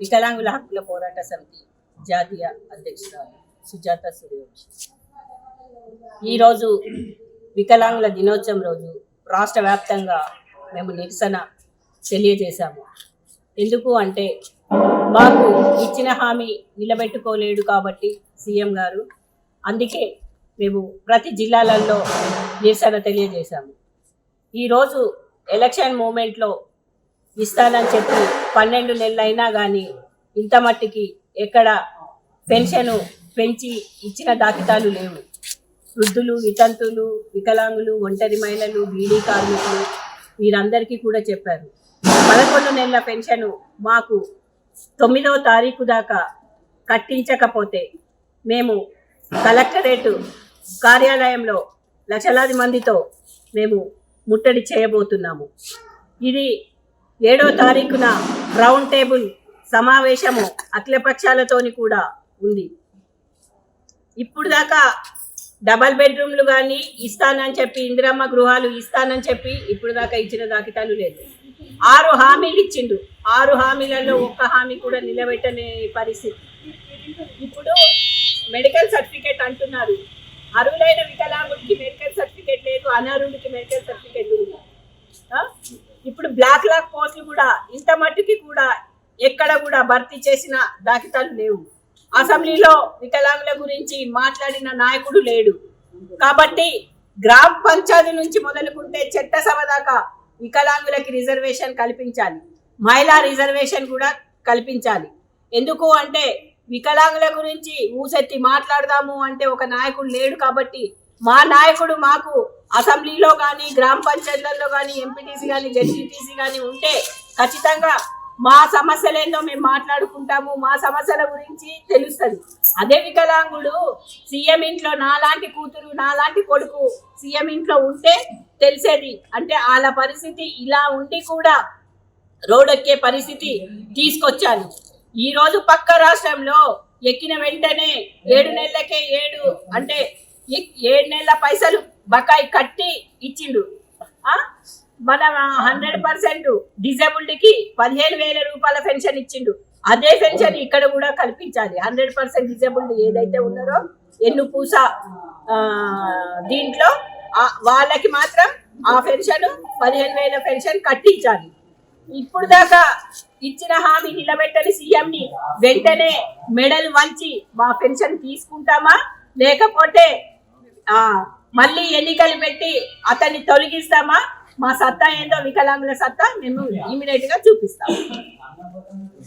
వికలాంగుల హక్కుల పోరాట సమితి జాతీయ అధ్యక్షురాలు సుజాత సూర్యవంశి. ఈరోజు వికలాంగుల దినోత్సవం రోజు రాష్ట్ర వ్యాప్తంగా మేము నిరసన తెలియజేశాము. ఎందుకు అంటే మాకు ఇచ్చిన హామీ నిలబెట్టుకోలేడు కాబట్టి సీఎం గారు. అందుకే మేము ప్రతి జిల్లాలలో నిరసన తెలియజేశాము. ఈరోజు ఎలక్షన్ మూమెంట్లో ఇస్తానని చెప్పి పన్నెండు నెలలైనా కానీ ఇంత మట్టికి ఎక్కడ పెన్షన్ పెంచి ఇచ్చిన దాఖితాలు లేవు. వృద్ధులు వితంతులు వికలాంగులు ఒంటరి మహిళలు బీడీ కార్మికులు వీరందరికీ కూడా చెప్పారు. పదకొండు నెలల పెన్షన్ మాకు తొమ్మిదవ తారీఖు దాకా కట్టించకపోతే మేము కలెక్టరేటు కార్యాలయంలో లక్షలాది మందితో మేము ముట్టడి చేయబోతున్నాము. ఇది ఏడో తారీఖున రౌండ్ టేబుల్ సమావేశము అఖిలపక్షాలతోని కూడా ఉంది. ఇప్పుడు దాకా డబల్ బెడ్రూమ్లు కానీ ఇస్తానని చెప్పి ఇందిరమ్మ గృహాలు ఇస్తానని చెప్పి ఇప్పుడు దాకా ఇచ్చిన దాఖితాలు లేదు. ఆరు హామీలు ఇచ్చిండు. ఆరు హామీలలో ఒక్క హామీ కూడా నిలబెట్టని పరిస్థితి. ఇప్పుడు మెడికల్ సర్టిఫికేట్ అంటున్నారు. అరువులైన వికలాంగుడికి మెడికల్ సర్టిఫికేట్ లేదు అనర్హుడికి మెడికల్ సర్టిఫికేట్ ఉంది. ఇప్పుడు బ్లాక్ లాక్ పోస్టులు కూడా ఇంత మట్టుకి కూడా ఎక్కడ కూడా భర్తీ చేసిన దాఖితాలు లేవు. అసెంబ్లీలో వికలాంగుల గురించి మాట్లాడిన నాయకుడు లేడు. కాబట్టి గ్రామ పంచాయతీ నుంచి మొదలుకుంటే చట్టసభ దాకా వికలాంగులకి రిజర్వేషన్ కల్పించాలి. మహిళా రిజర్వేషన్ కూడా కల్పించాలి. ఎందుకు అంటే వికలాంగుల గురించి ఊసెత్తి మాట్లాడదాము అంటే ఒక నాయకుడు లేడు కాబట్టి మా నాయకుడు మాకు అసెంబ్లీలో కానీ గ్రామ పంచాయతీలలో కానీ ఎంపీటీసీ కానీ జెడ్పీటీసీ కానీ ఉంటే ఖచ్చితంగా మా సమస్యలేందో మేము మాట్లాడుకుంటాము. మా సమస్యల గురించి తెలుస్తుంది. అదే వికలాంగుడు సీఎం ఇంట్లో నాలాంటి కూతురు నాలాంటి కొడుకు సీఎం ఇంట్లో ఉంటే తెలిసేది. అంటే వాళ్ళ పరిస్థితి ఇలా ఉండి కూడా రోడ్డెక్కే పరిస్థితి తీసుకొచ్చాను ఈరోజు పక్క రాష్ట్రంలో ఎక్కిన వెంటనే ఏడు నెలలకే ఏడు అంటే ఏడు నెలల పైసలు బకాయి కట్టి ఇచ్చిండు. మన హండ్రెడ్ పర్సెంట్ డిజబుల్డ్కి పదిహేను వేల రూపాయల పెన్షన్ ఇచ్చిండు. అదే పెన్షన్ ఇక్కడ కూడా కల్పించాలి. హండ్రెడ్ పర్సెంట్ డిజబుల్డ్ ఏదైతే ఉన్నారో ఎన్ను పూస దీంట్లో వాళ్ళకి మాత్రం ఆ పెన్షన్ పదిహేను వేల పెన్షన్ కట్టించాలి. ఇప్పుడు దాకా ఇచ్చిన హామీ నిలబెట్టని సీఎంని వెంటనే మెడల్ వంచి మా పెన్షన్ తీసుకుంటామా? లేకపోతే ఆ మళ్ళీ ఎన్నికలు పెట్టి అతన్ని తొలగిస్తామా? మా సత్తా ఏందో వికలాంగుల సత్తా మేము ఇమీడియట్గా చూపిస్తాం.